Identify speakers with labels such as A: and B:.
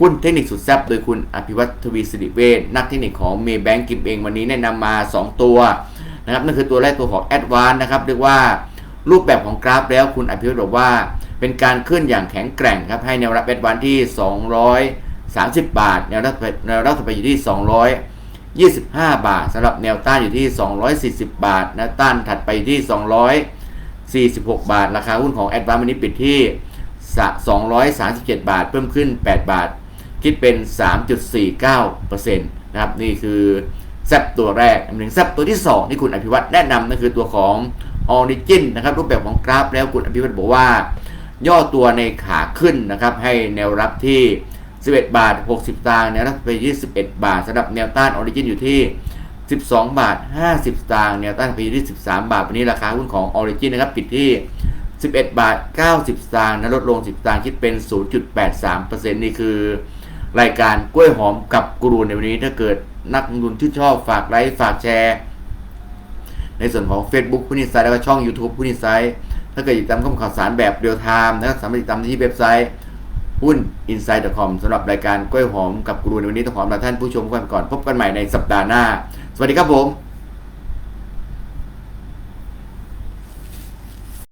A: หุ้นเทคนิคสุดแซ่บโดยคุณอภิวัตทวีสิริเวชนักเทคนิคของเมย์แบงก์กิมเองวันนี้แนะนำมา 2 ตัวนะครับนั่นคือตัวแรกตัวของแอดวานนะครับเรียกว่ารูปแบบของกราฟแล้วคุณอภิวัตบอกว่า เป็นการขึ้นอย่างแข็งแกร่งครับให้แนวรับแอดวานที่ 230 บาท แนวรับแนวรับไปอยู่ที่ 225 บาทสำหรับแนวต้านอยู่ที่ 240 บาทแนวต้านถัดไปอยู่ที่ 246 บาท ราคาหุ้นของแอดวานวันนี้ปิดที่ 237 บาท เพิ่มขึ้น 8 บาท คิดเป็น 3.49%นะครับนี่คือแซปตัวแรกหนึ่งแซปตัวที่ 2 ที่คุณอภิวัตแนะนำนั่นคือตัวของ Origin นะครับรูปแบบของกราฟแล้วคุณอภิวัตบอกว่า ย่อตัวในขาขึ้นนะครับให้แนวรับที่ 11 บาท 60สตางค์แนวรับไปที่11บาทสำหรับแนวต้าน Origin อยู่ที่ 12 บาท 50สตางค์แนวต้านไปที่ 13 บาทวันนี้ราคาหุ้นของ Origin นะครับปิดที่ 11 บาท 90สตางค์นะลดลง 10สตางค์คิดเป็น 0.83%นี่คือ รายการกล้วยหอมกับกูรูในวันนี้ถ้าเกิดนักลงทุนที่ชอบฝากไลค์ฝากแชร์ ในส่วนของ Facebook ผู้นิสัยแล้วก็ช่อง YouTube ผู้นิสัยถ้าเกิดติดตามข้อมูลข่าวสารแบบเรียลไทม์นะครับสามารถติดตามได้ที่เว็บไซต์หุ้น inside.com สำหรับรายการกล้วยหอมกับกูรูในวันนี้ต้องขอลาท่านผู้ชมกันก่อน พบกันใหม่ในสัปดาห์หน้า สวัสดีครับผม